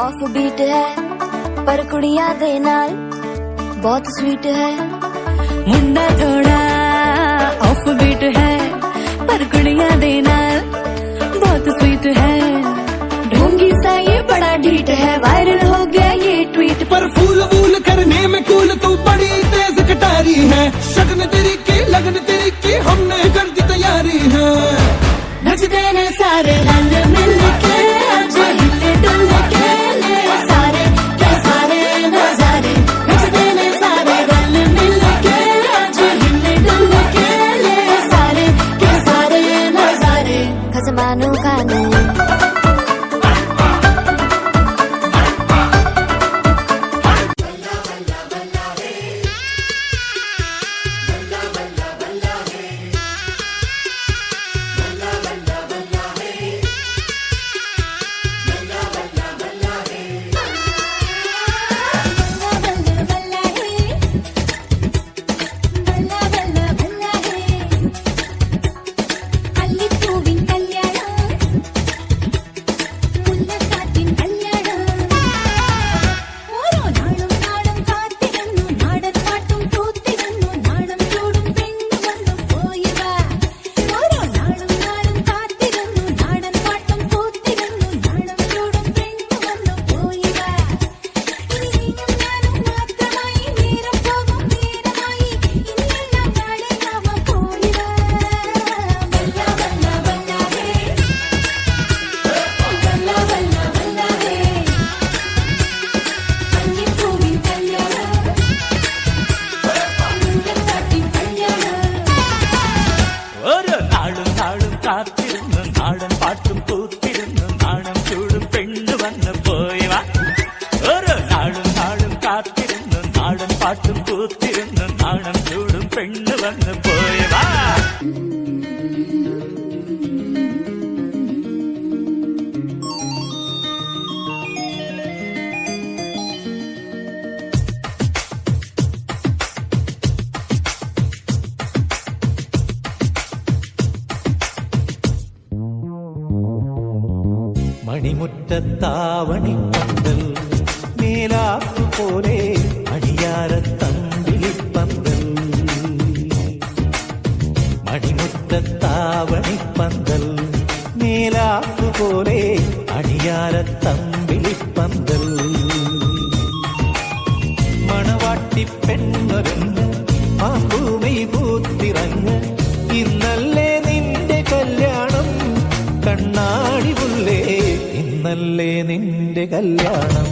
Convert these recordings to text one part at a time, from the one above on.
Of beat है पर कुड़िया दे नाल बहुत स्वीट है। मुंडा थोड़ा ऑफ़ बीट है पर कुड़िया दे नाल बहुत स्वीट है। ढोंगी सा ये बड़ा ढीट है वायरल हो गया ये ट्वीट पर फूल वूल करने में कूल तू बड़ी तेज कटारी है। शगन तेरी के लगन तेरी के हमने कर दी तैयारी है। नचते ने सारे रंग मिल के മണിമുറ്റത്താവണി പന്തൽ മേലാപ്പു പോലെ അണിയാരത്തമ്പിളി പന്തൽ മണിമുറ്റത്താവണി പന്തൽ മേലാപ്പു പോലെ അണിയാരത്തമ്പിളി പന്തൽ മണവാട്ടി പെണ്ണൊരുങ്ങ് മാപ്പൂമൈ കണ്ണാടി പുള്ളേ ഇന്നല്ലേ നിന്റെ കല്യാണം.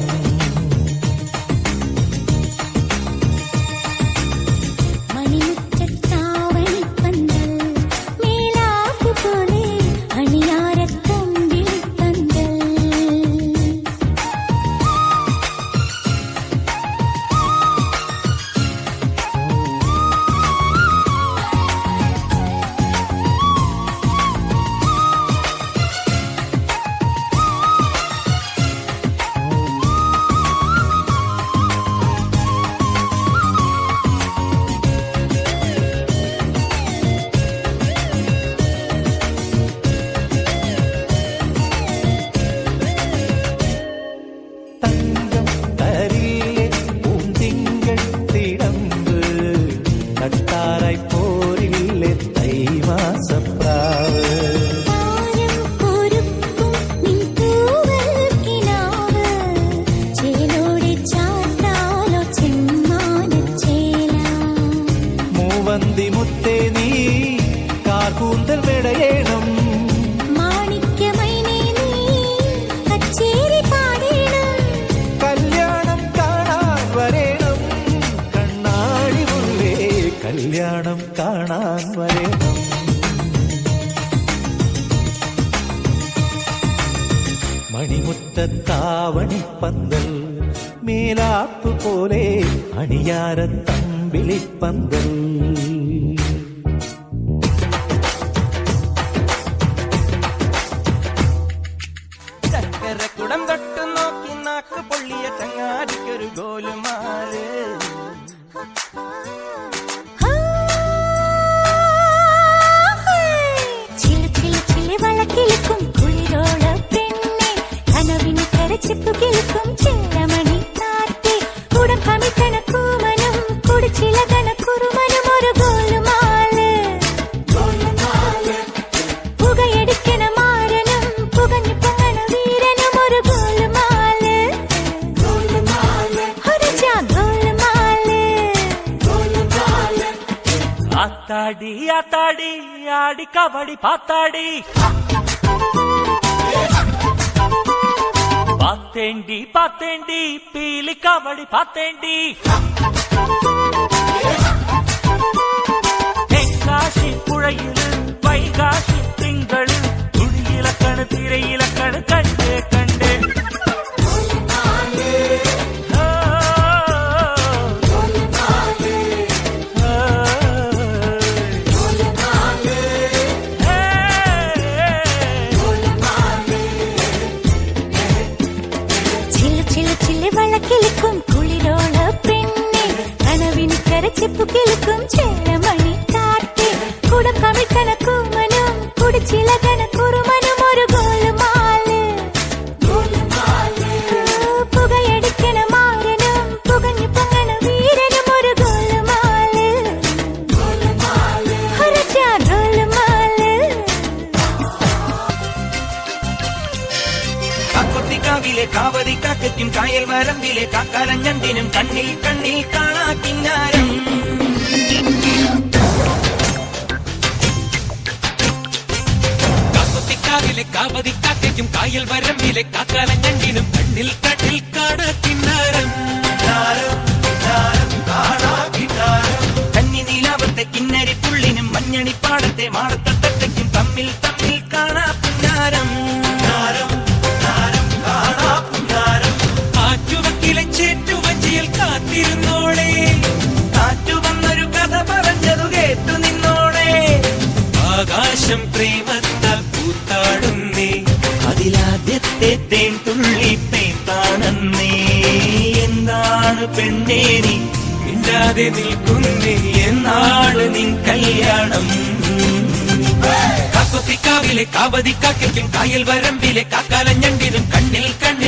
விட்ட தாவணி பந்தல் மேலாப்பு போலே அணியார தம்பிளி பந்தல். ஆடி ஆடி கபடி பார்த்தாடி பார்த்தேண்டி பார்த்தேண்டி பீலி கபடி பார்த்தேண்டி தென்காசி புழையில் வைகாசி திங்களில் துணி இலக்கணு திரை இலக்கணு கண்டே கண்டே. കാക്കൊത്തിക്കാവിലെ കാവതി കാക്കയ്ക്കും കായൽ വരമ്പിലെ കാക്കാലഞ്ഞും കണ്ണിൽ കണ്ണിൽ കാണാ കിന്നാരം. കാക്കൊത്തിക്കാവിലെ കാവതി കാക്കയ്ക്കും കായൽ വരമ്പിലെ കാക്കാലഞ്ഞും കണ്ണിൽ കണ്ണിൽ കാണാ കിന്നാരം. കന്നി കിന്നരി പുള്ളിനും മഞ്ഞണിപ്പാടത്തെ മാടത്തട്ടയ്ക്കും തമ്മിൽ ആകാശം പ്രേമത്താൽ പൂത്താടുന്നേ അതിലാദ്യത്തെ തേൻ തുള്ളി തേത്താണെന്നേ. എന്താണ് പെണ്ണേ നീ? മിണ്ടാതെ നിൽക്കുന്നേ എന്നാണ് നിൻ കല്യാണം. കാക്കൊത്തിക്കാവിലെ കാവതി കാക്കയ്ക്കും കായൽ വരമ്പിലെ കാക്കാലഞ്ഞണ്ടിനും കണ്ണിൽ കണ്ണിൽ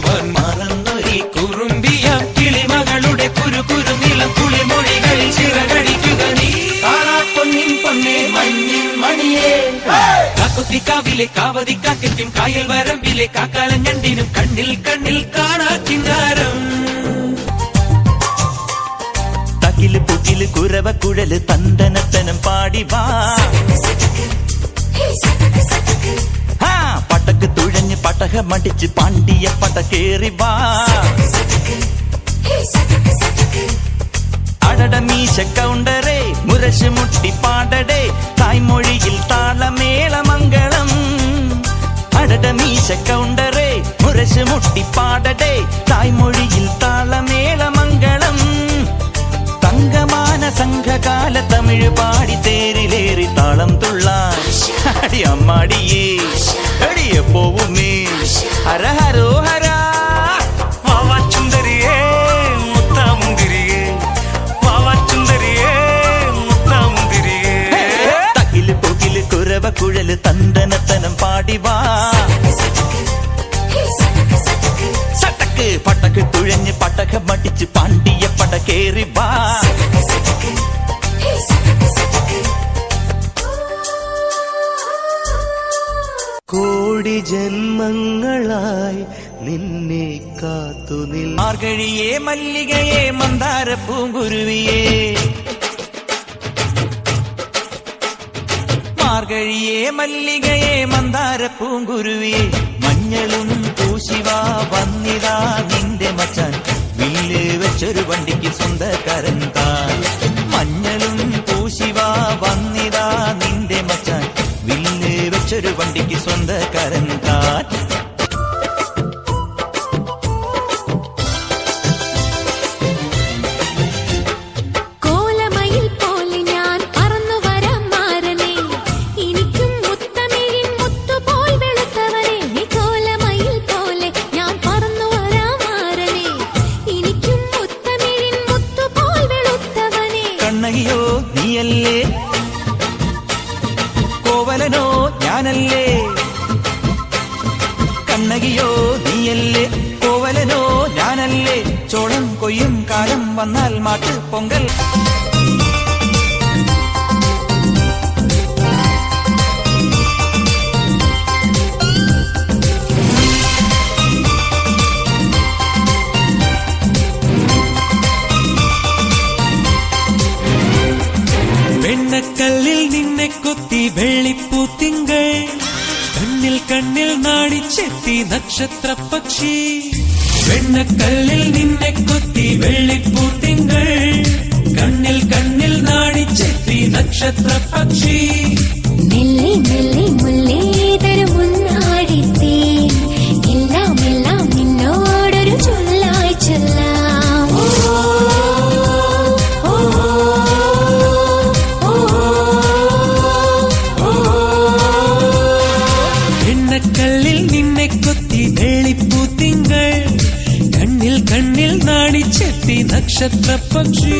കാക്കൊത്തിക്കാവിലെ കാവതി കാക്കയ്ക്കും കായൽ വരമ്പിലെ കാക്കാലം ഞണ്ടിനും കണ്ണിൽ കണ്ണിൽ കാണാ ചിങ്കാരം തകിൽ പുകിൽ കുരവ കുഴൽ തന്തനത്തനം പാടി വാ. പടക്ക് തുഴഞ്ഞ് പടക മടിച്ച് പാണ്ടിയ പടക്കേറി കേറി വാ. അടട മീശ കൗണ്ടറേ മുരശ് മുട്ടി പാടടേ തായ്മൊഴിയിൽ താളമേളമംഗളം ஆட மீச கவுண்டரே முரசு முட்டி பாடடே தாய்மொழியில் தாளமேள மங்களம். தங்கமான சங்க கால தமிழ் பாடி தேரிலேறி தாளம் துள்ளார் அடி அம்மாடியே அடி எப்போவுமே ஹரஹரோ. മല്ലികയെ മന്ദാര പൂങ്കുരുവിയേ മാർഗഴിയെ മല്ലികയെ മന്ദാര പൂങ്കുരുവിയെ മഞ്ഞളും പൂശിവാ വന്നിതാ നിന്റെ മച്ചാൻ. വില്ല് വെച്ചൊരു വണ്ടിക്ക് സ്വന്തക്കാരൻ താൻ. മഞ്ഞളും പൂശിവ വന്നിതാ നിന്റെ മച്ചാൻ. വില്ല് വെച്ചൊരു വണ്ടിക്ക് സ്വന്തക്കാരൻ താൻ. പൊങ്കൽ. വെണ്ണക്കല്ലിൽ നിന്നെ കൊത്തി വെള്ളിപ്പൂത്തിങ്കൾ കണ്ണിൽ കണ്ണിൽ നാടിച്ചെത്തി നക്ഷത്ര പക്ഷി വെണ്ണക്കല്ലിൽ നിന്നെ കൊത്തി വെള്ളിപ്പൂത്തിങ്കൾ നക്ഷത്ര പക്ഷി മെല്ലെ മെല്ലെ മുല്ലേതരു മുന്നാടിത്തേ എല്ലാം എല്ലാം നിന്നോടൊരു ചൊല്ലായി ചൊല്ലാം. വെണ്ണക്കല്ലിൽ നിന്നെ കൊത്തി വെള്ളിപ്പൂത്തിങ്കൾ കണ്ണിൽ കണ്ണിൽ നാടിച്ചെത്തി നക്ഷത്ര പക്ഷി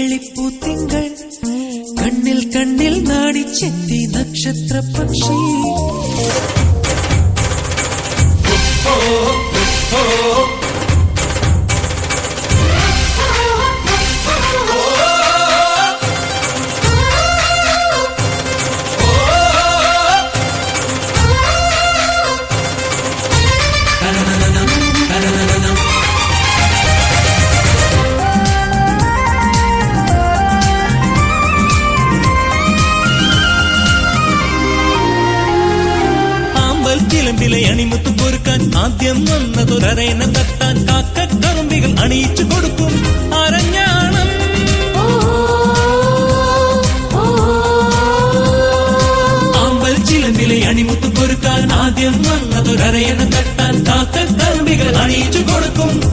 புத்திங்கள். അണിമുത്ത് പൊറുക്കാൻ ആദ്യം വന്നതൊരേന തട്ടാൻ കാക്ക കാക്കക്കറുമ്പികൾ അണിയിച്ചു കൊടുക്കും. അരഞ്ഞാണം. ആമ്പൽ ചിലമ്പിലെ അണിമുത്തു പൊറുക്കാൻ ആദ്യം വന്നതൊരേന തട്ടാൻ കാക്ക കാക്കക്കറുമ്പികൾ അണിയിച്ചു കൊടുക്കും.